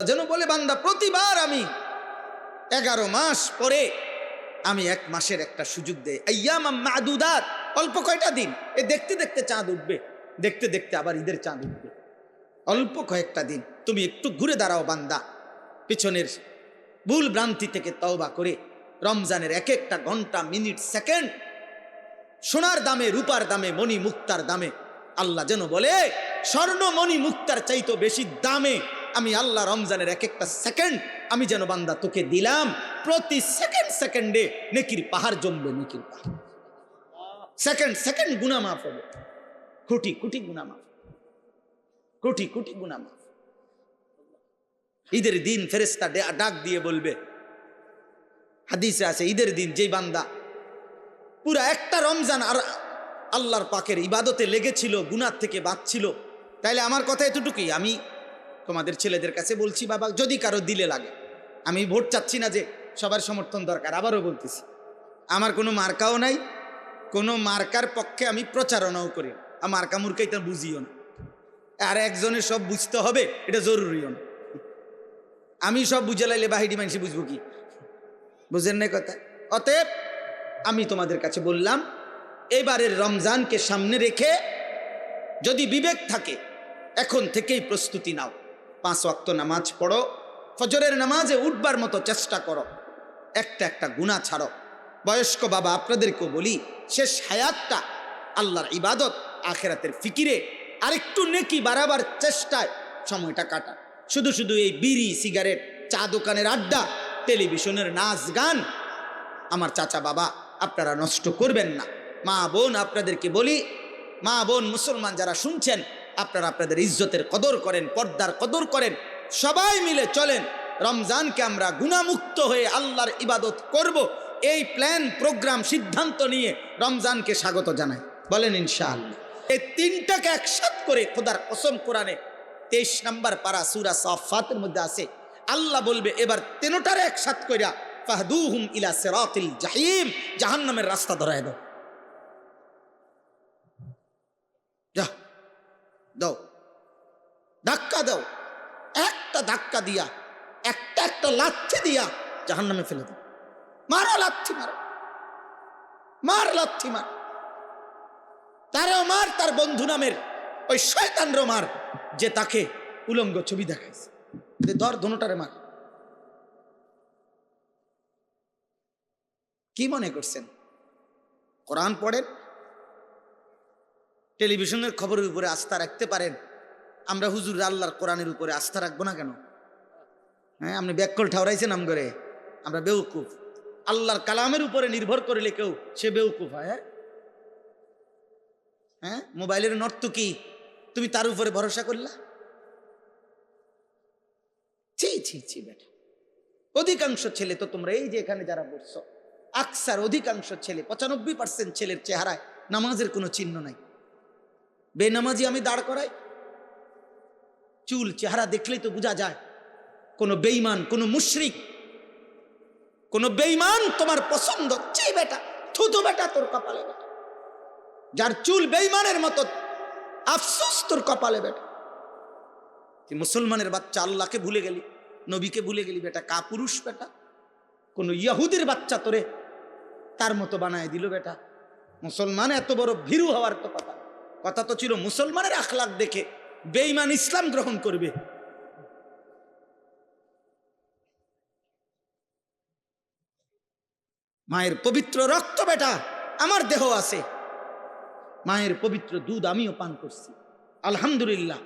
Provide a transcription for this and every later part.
যেন বলে, বান্দা, প্রতিবার আমি এগারো মাস পরে আমি এক মাসের একটা সুযোগ দেয় অল্প কয়টা দিন। এ দেখতে দেখতে চাঁদ উঠবে, দেখতে দেখতে আবার ঈদের চাঁদ উঠবে। অল্প কয়েকটা দিন। তুমি একটু ঘুরে দাঁড়াও, বান্দা। পিছনের ভুল ভ্রান্তি থেকে তওবা করে রমজানের এক একটা ঘণ্টা, মিনিট, সেকেন্ড সোনার দামে, রূপার দামে মণি মুক্তার দামে আল্লাহ যেন বলে, স্বর্ণ মণি মুক্তার চাইতো বেশি দামে আমি আল্লাহ রমজানের এক একটা সেকেন্ড আমি যেন বান্দা তোকে দিলাম, প্রতি সেকেন্ড সেকেন্ডে নেকির পাহাড় জমবে নেকির পাহাড়। সেকেন্ড সেকেন্ড গুণা মাফ হবে। কোটি কোটি গুণা মাফ। কোটি কোটি গুণা মাফ। ঈদের দিন ফেরেস্তা ডাক দিয়ে বলবে, হাদিসে আছে, ঈদের দিন যেই বান্দা পুরা একটা রমজান আর আল্লাহর পাকের ইবাদতে লেগেছিল গুনার থেকে বাঁচছিল, তাইলে আমার কথা এতটুকুই, আমি তোমাদের ছেলেদের কাছে বলছি, বাবা, যদি কারও দিলে লাগে। আমি ভোট চাচ্ছি না যে সবার সমর্থন দরকার, আবারও বলতেছি। আমার কোনো মার্কাও নাই, কোনো মার্কার পক্ষে আমি প্রচারণাও করি আর মার্কা মুর্কাই তো বুঝিও না। আর একজনের সব বুঝতে হবে, এটা জরুরিও না। আমি সব বুঝে লাইলে বাহিরি মানুষ বুঝব কি? বুঝেন না কথা? অতএব আমি তোমাদের কাছে বললাম, এবারের রমজানকে সামনে রেখে যদি বিবেক থাকে, এখন থেকেই প্রস্তুতি নাও। পাঁচ ওয়াক্ত নামাজ পড়ো। ফজরের নামাজে উঠবার মতো চেষ্টা করো। একটা একটা গুণা ছাড়ো। বয়স্ক বাবা, আপনাদেরকেও বলি, শেষ হায়াতটা আল্লাহর ইবাদত, আখেরাতের ফিকিরে আরেকটু নেকি বাড়াবার চেষ্টায় সময়টা কাটা শুধু শুধু এই বিড়ি, সিগারেট, চা দোকানের আড্ডা, টেলিভিশনের নাচ গান, আমার চাচা বাবা আপনারা নষ্ট করবেন না। মা বোন, আপনাদেরকে বলি, মা বোন, মুসলমান যারা শুনছেন আপনারা আপনাদের ইজ্জতের কদর করেন, পর্দার কদর করেন, সবাই মিলে চলেন। রমজানকে আমরা গুণামুক্ত হয়ে আল্লাহর ইবাদত করব। এই প্ল্যান, প্রোগ্রাম, সিদ্ধান্ত নিয়ে রমজানকে স্বাগত জানাই। বলেন ইনশাআল্লাহ। এই তিনটাকে একসাথ করে খোদার কসম কোরআনে তেইশ নাম্বার পারা সুরা সাফাতের মধ্যে আছে। আল্লাহ বলবে, এবার তেনোটারে একসাথ কইরা ফাহদুহুম ইলা সিরাতিল জাহিম, জাহান্নামের রাস্তা ধরায় দাও যা দাও ধাক্কা দাও একটা ধাক্কা দিয়া, একটা একটা লাথি দিয়া জাহান্নামে ফেলে দাও মারো লাথি, মারো। মার লাচ্ছি মার। তারও মার, তার বন্ধু নামের ওই শয়তানরও মার, যে তাকে উলঙ্গ ছবি দেখাইছে। দে ধর ধনুটারে মার। কি মনে করছেন? কোরআন পড়েন? টেলিভিশনের খবরের উপরে আস্থা রাখতে পারেন? আমরা হুজুর আল্লাহর কোরআনের উপরে আস্থা রাখব না কেন? হ্যাঁ আপনি ব্যাককল ঠাউরাইছেন নাম করে আমরা বেউকুফ। আল্লাহর কালামের উপরে নির্ভর করলে কেউ সে বেউকুফ হয় হ্যাঁ? হ্যাঁ মোবাইলের নর্তকি তুমি তার উপরে ভরসা করলা? ছি ছি ছি, বেটা। অধিকাংশ ছেলে তো তোমরা এই যে এখানে যারা বসছো আকসার অধিকাংশ ছেলে, পঁচানব্বই পার্সেন্ট ছেলের চেহারায় নামাজের কোনো চিহ্ন নাই। বেনামাজি আমি দাঁড় করাই চুল চেহারা দেখলেই তো বোঝা যায়। কোনো বেইমান কোনো মুশরিক, কোনো বেইমান তোমার পছন্দ ছি বেটা থুতু বেটা তোর কপালে বেটা। যার চুল বেইমানের মতো, আফসোস তোর কপালে বেটা। তুই মুসলমানের বাচ্চা, আল্লাহকে ভুলে গেলি, নবীকে ভুলে গেলি বেটা কা পুরুষ বেটা। কোন ইয়াহুদের বাচ্চা তোরে তার মতো বানায় দিল বেটা। মুসলমান এত বড় ভীরু হওয়ার তো কথা। কথা তো ছিল মুসলমানের আখলাক দেখে। বেঈমান ইসলাম গ্রহণ করবে। মায়ের পবিত্র রক্ত বেটা আমার দেহ আছে। মায়ের পবিত্র দুধ আমিও পান করছি। আলহামদুলিল্লাহ,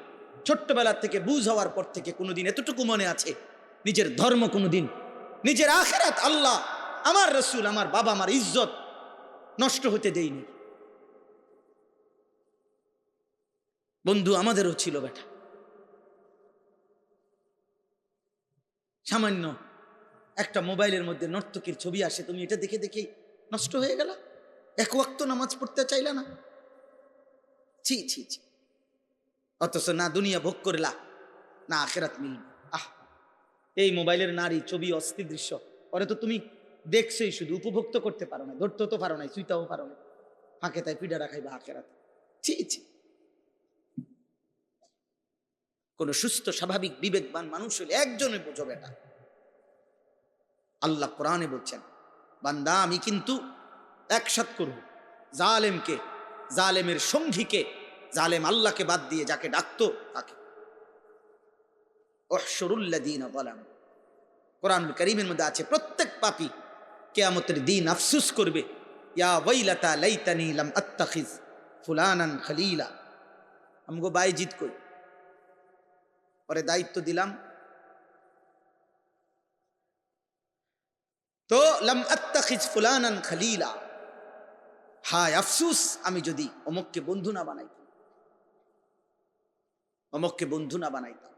ছোট্টবেলা থেকে বুঝ হওয়ার পর থেকে কোনোদিন এতটুকু মনে আছে, নিজের ধর্ম কোনোদিন। নিজের আখেরাত আল্লাহ, আমার রসুল, আমার বাবা, আমার ইজ্জত নষ্ট হতে দেইনি বন্ধু, আমাদেরও ছিল বেটা সামান্য একটা মোবাইলের মধ্যে নর্তকীর ছবি আসে, তুমি এটা দেখে দেখেই নষ্ট হয়ে গেল? এক ওয়াক্ত নামাজ পড়তে চাইলা না? ছি ছি ছি। অথচ না দুনিয়া ভোগ করলা, না আখেরাত মিলবে। আহ, এই মোবাইলের নারী ছবি অস্থির দৃশ্য। পরে তো তুমি দেখছোই শুধু উপভোগ করতে পারো না, ধরতেও তো পারো নাই চুইতাও পারো না। ফাঁকে তাই পিঠা রাখাইবা আখেরাত। ছি ছি। কোনো সুস্থ, স্বাভাবিক, বিবেকবান মানুষ হলে একজনে বোঝো বেটা আল্লাহ কোরআনে বলছেন, বান্দা, আমি কিন্তু একসাথ করব। জালেমকে, জালেমের সঙ্গীকে, জালেম আল্লাহকে বাদ দিয়ে যাকে ডাকতো তাকে। কোরআন করিমের মধ্যে আছে, প্রত্যেক পাপি কেয়ামতের দিন আফসুস করবে, ইয়া ওয়াইলাতা লাইতানি লাম আত্তাখিজ ফুলানান খলিলা। আমগো বাইজিত কই? পরে দায়িত্ব দিলাম। তো লাম আত্তাখিজ ফুলানান খলিলা। হায় আফসুস, আমি যদি অমককে বন্ধু না বানাইতাম। অমককে বন্ধু না বানাইতাম।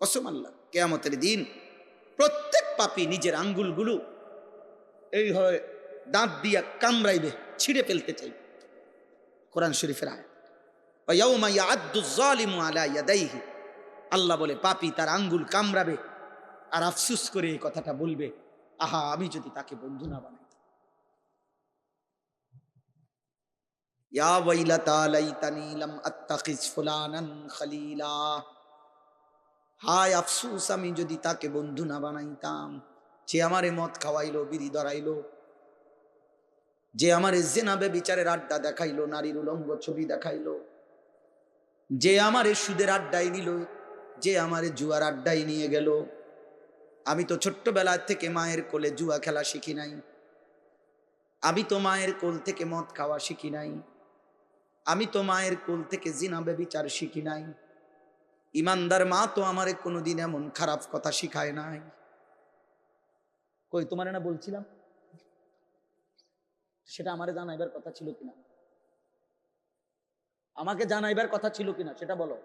কসম আল্লাহ, কেয়ামতের দিন প্রত্যেক পাপি নিজের আঙ্গুলগুলো এইভাবে দাঁত দিয়া কামড়াইবে, ছিঁড়ে ফেলতে চাই কোরআন শরীফের আয় আল্লাহ বলে, পাপি তার আঙ্গুল কামড়াবে আর আফসুস করে এই কথাটা বলবে। আহা, আমি যদি তাকে বন্ধু না বানাই। হায় আফসুস, আমি যদি তাকে বন্ধু না বানাইতাম, যে আমারে মদ খাওয়াইলো, বিড়ি ধরাইলো, যে আমারে জেনাবে বিচারের আড্ডা দেখাইলো, নারীর উলঙ্গ ছবি দেখাইলো যে আমারে সুদের আড্ডায় নিল, যে আমারে জুয়ার আড্ডায় নিয়ে গেল। আমি তো ছোট্টবেলা থেকে মায়ের কোলে জুয়া খেলা শিখি নাই। আমি তো মায়ের কোল থেকে মদ খাওয়া শিখি নাই। আমি তো মায়ের কোল থেকে জিনাবে বিচার শিখি নাই। ইমানদার মা তো আমারে কোনোদিন এমন খারাপ কথা শিখায় নাই। কই, তোমার না বলছিলাম? সেটা আমারে জানাইবার কথা ছিল কিনা? আমাকে জানাইবার কথা ছিল কিনা, সেটা বলো।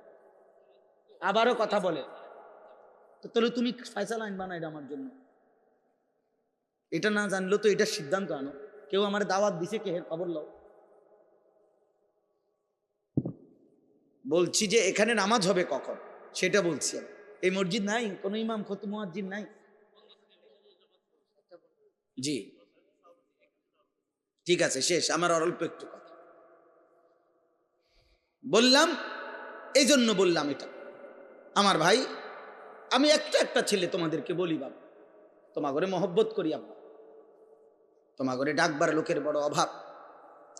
আবারও কথা বলে। তো তাহলে তুমি ফয়সালা আইন বানাইলে আমার জন্য। এটা না জানলেও তো এটা সিদ্ধান্ত আনো। কেউ আমার দাওয়াত দিছে, কে খবর লও। বলছি যে এখানে নামাজ হবে কখন? সেটা বলছি। এই মসজিদ নাই? কোনো ইমাম, খতু, মুয়াজ্জিন নাই? জি। ঠিক আছে, শেষ। আমার অল্প একটু বললাম এই জন্য বললাম এটা। আমার ভাই, আমি একটা একটা ছেলে তোমাদেরকে বলি বাবা। তোমা ঘরে মহব্বত করি আব্বা তোমা ঘরে ডাকবার লোকের বড় অভাব।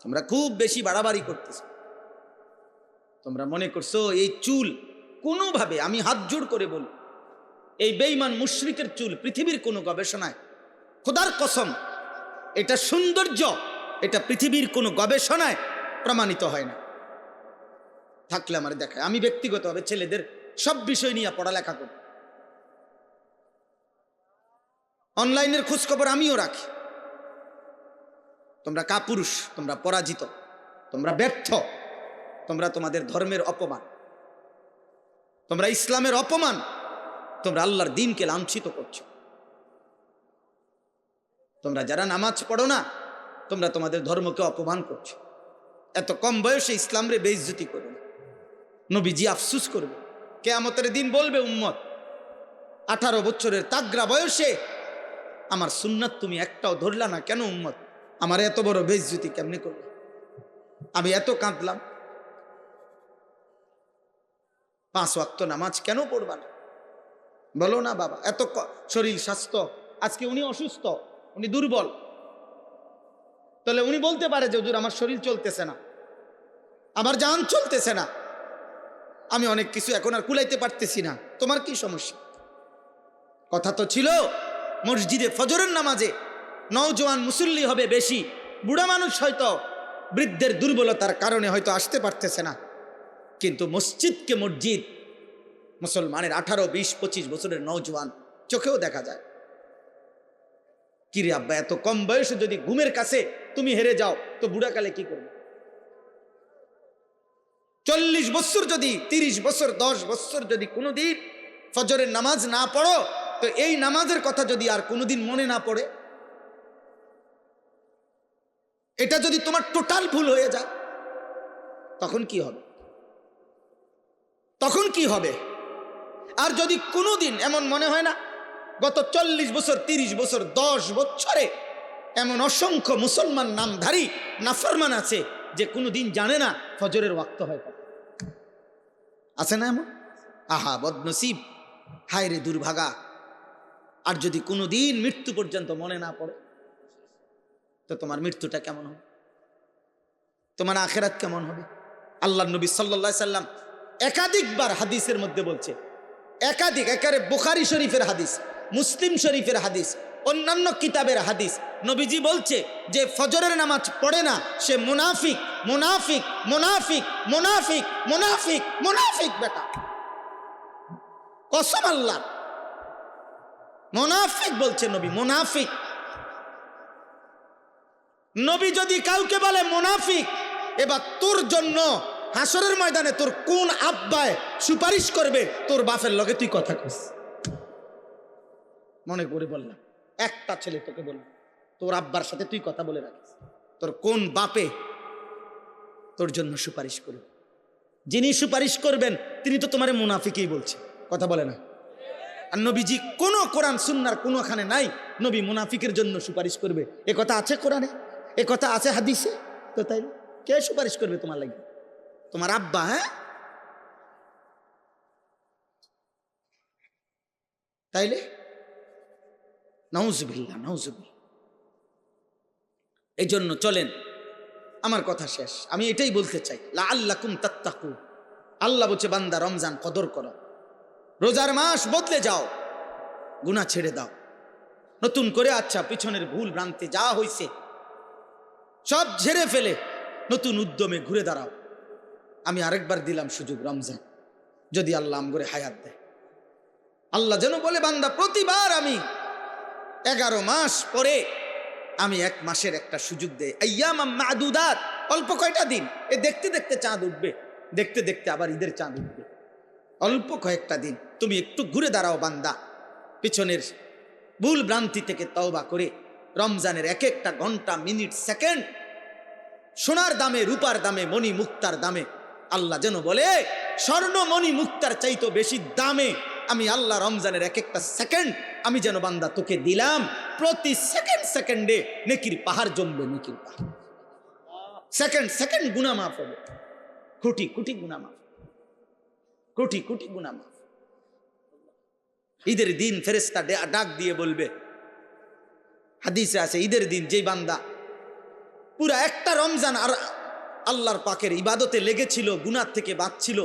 তোমরা খুব বেশি বাড়াবাড়ি করতেছ। তোমরা মনে করছ এই চুল কোনোভাবে আমি হাত জোড় করে বলি এই বেইমান মুশরিকের চুল পৃথিবীর কোনো গবেষণায়। খোদার কসম, এটা সৌন্দর্য, এটা পৃথিবীর কোনো গবেষণায় প্রমাণিত হয় না। থাকলে আমার দেখায়। আমি ব্যক্তিগতভাবে ছেলেদের সব বিষয় নিয়ে পড়ালেখা করি। অনলাইনের খোঁজখবর আমিও রাখি। তোমরা কাপুরুষ, তোমরা পরাজিত, তোমরা ব্যর্থ, তোমরা তোমাদের ধর্মের অপমান, তোমরা ইসলামের অপমান, তোমরা আল্লাহর দিনকে লাঞ্ছিত করছ। তোমরা যারা নামাজ পড়ো না, তোমরা তোমাদের ধর্মকে অপমান করছ। এত কম বয়সে ইসলামরে বেইজ্জতি করো। নবীজি আফসুস করবে। কেয়ামতের দিন বলবে, উম্মত, আঠারো বছরের তাগরা বয়সে আমার সুন্নাত তুমি একটাও ধরলা না কেন উম্মত? আমার এত বড় বেইজ্জতি কেমনি করবে? আমি এত কাঁদলাম। পাঁচ ওয়াক্ত নামাজ কেন পড়বা না? বলো না বাবা, এত শরীর স্বাস্থ্য, আজকে উনি অসুস্থ, উনি দুর্বল। তাহলে উনি বলতে পারে যে, হুজুর, আমার শরীর চলতেছে না। আমার জান চলতেছে না। আমি অনেক কিছু এখন আর কুলাইতে পারতেছি না। তোমার কি সমস্যা? কথা তো ছিল, মসজিদে ফজরের নামাজে নওজোয়ান মুসল্লি হবে বেশি। বুড়া মানুষ হয়তো বৃদ্ধের দুর্বলতার কারণে হয়তো আসতে পারতেছে না। কিন্তু মসজিদকে মসজিদ, মুসলমানের আঠারো, বিশ, পঁচিশ বছরের নওজোয়ান চোখেও দেখা যায়। কিরে আব্বা, এত কম বয়সে যদি ঘুমের কাছে তুমি হেরে যাও, তো বুড়াকালে কি করবে? চল্লিশ বছর যদি, তিরিশ বছর, দশ বছর যদি কোনোদিন ফজরের নামাজ না পড়ো, তো এই নামাজের কথা যদি আর কোনোদিন মনে না পড়ে? এটা যদি তোমার টোটাল ভুল হয়ে যায়, তখন কি হবে? তখন কি হবে? আর যদি কোনোদিন, এমন মনে হয় না, গত চল্লিশ বছর, তিরিশ বছর, দশ বছরে এমন অসংখ্য মুসলমান নামধারী, নাফরমান আছে, যে কোনোদিন জানে না ফজরের ওয়াক্ত হয়। আছে না এমন? আহা, বদনসিব। হায় রে দুর্ভাগা। আর যদি কোনো দিন মৃত্যু পর্যন্ত মনে না পড়ে, তো তোমার মৃত্যুটা কেমন হবে? তোমার আখেরাত কেমন হবে? আল্লাহ নবী সাল্লা সাল্লাম একাধিকবার হাদিসের মধ্যে বলছে, একাধিক একারে বুখারি শরীফের হাদিস, মুসলিম শরীফের হাদিস অন্যান্য কিতাবের হাদিস। নবীজি বলছে যে ফজরের নামাজ পড়ে না, সে মুনাফিক মুনাফিক মুনাফিক মুনাফিক মুনাফিক মুনাফিক বেটা। কসম আল্লাহ। মুনাফিক বলছে নবী, মুনাফিক। নবী যদি কাউকে বলে মুনাফিক, এবার তোর জন্য হাসরের ময়দানে তোর কোন আব্বায় সুপারিশ করবে, তোর বাপের লগে তুই কথা কস। মনে করে বললাম। একটা ছেলে তোকে বলল তোর আব্বার সাথে তুই কথা বলে রাখিস। তোর কোন বাপে তোর জন্য সুপারিশ করবে? যিনি সুপারিশ করবেন, তিনি তো তোমার মুনাফিকই বলছে। কথা বলে না। আর নবীজি কোনো কোরআন, সুন্নার কোনোখানে নাই। নবী মুনাফিকের জন্য সুপারিশ করবে। এ কথা আছে কোরআনে? এ কথা আছে হাদিসে? তো তাই কে সুপারিশ করবে তোমার লাগে? তোমার আব্বা হ্যাঁ? তাইলে নৌজবিল্লা নৌজবিল্লা এই জন্য চলেন, আমার কথা শেষ। আমি এটাই বলতে চাই লা আল্লাহ কুম তাত্তাকু আল্লাহ বলছে, বান্দা, রমজান কদর করো। রোজার মাস বদলে যাও গুণা ছেড়ে দাও। নতুন করে আচ্ছা পিছনের ভুল ভ্রান্তি যা হইছে, সব ঝেড়ে ফেলে নতুন উদ্যমে ঘুরে দাঁড়াও। আমি আরেকবার দিলাম সুযোগ, রমজান। যদি আল্লাহ আম করে হায়াত দেয়। আল্লাহ যেন বলে, বান্দা, প্রতিবার আমি এগারো মাস পরে আমি এক মাসের একটা সুযোগ মাদুদাত। অল্প কয়টা দিন? এ দেখতে দেখতে চাঁদ উঠবে। দেখতে দেখতে আবার ঈদের চাঁদ উঠবে। অল্প কয়েকটা দিন। তুমি একটু ঘুরে দাঁড়াও বান্দা। পিছনের ভুল ভ্রান্তি থেকে তওবা করে রমজানের এক একটা ঘণ্টা, মিনিট, সেকেন্ড সোনার দামে, রূপার দামে, মণি মুক্তার দামে আল্লাহ যেন বলে, স্বর্ণ মণি মুক্তার চাইতো বেশি দামে। আমি আল্লাহ রমজানের এক একটা সেকেন্ড আমি যেন বান্দা তোকে দিলাম, প্রতি সেকেন্ড সেকেন্ডে নেকির পাহাড় জমবে নেকির পাহাড়। সেকেন্ড সেকেন্ড গুণা মাফ হবে। কোটি কোটি গুণা মাফ। কোটি কোটি গুণা মাফ। ঈদের দিন ফেরেস্তা ডাক দিয়ে বলবে, হাদিসে আছে, ঈদের দিন যেই বান্দা পুরা একটা রমজান আর আল্লাহর পাকের ইবাদতে লেগেছিল গুনার থেকে বাঁচছিল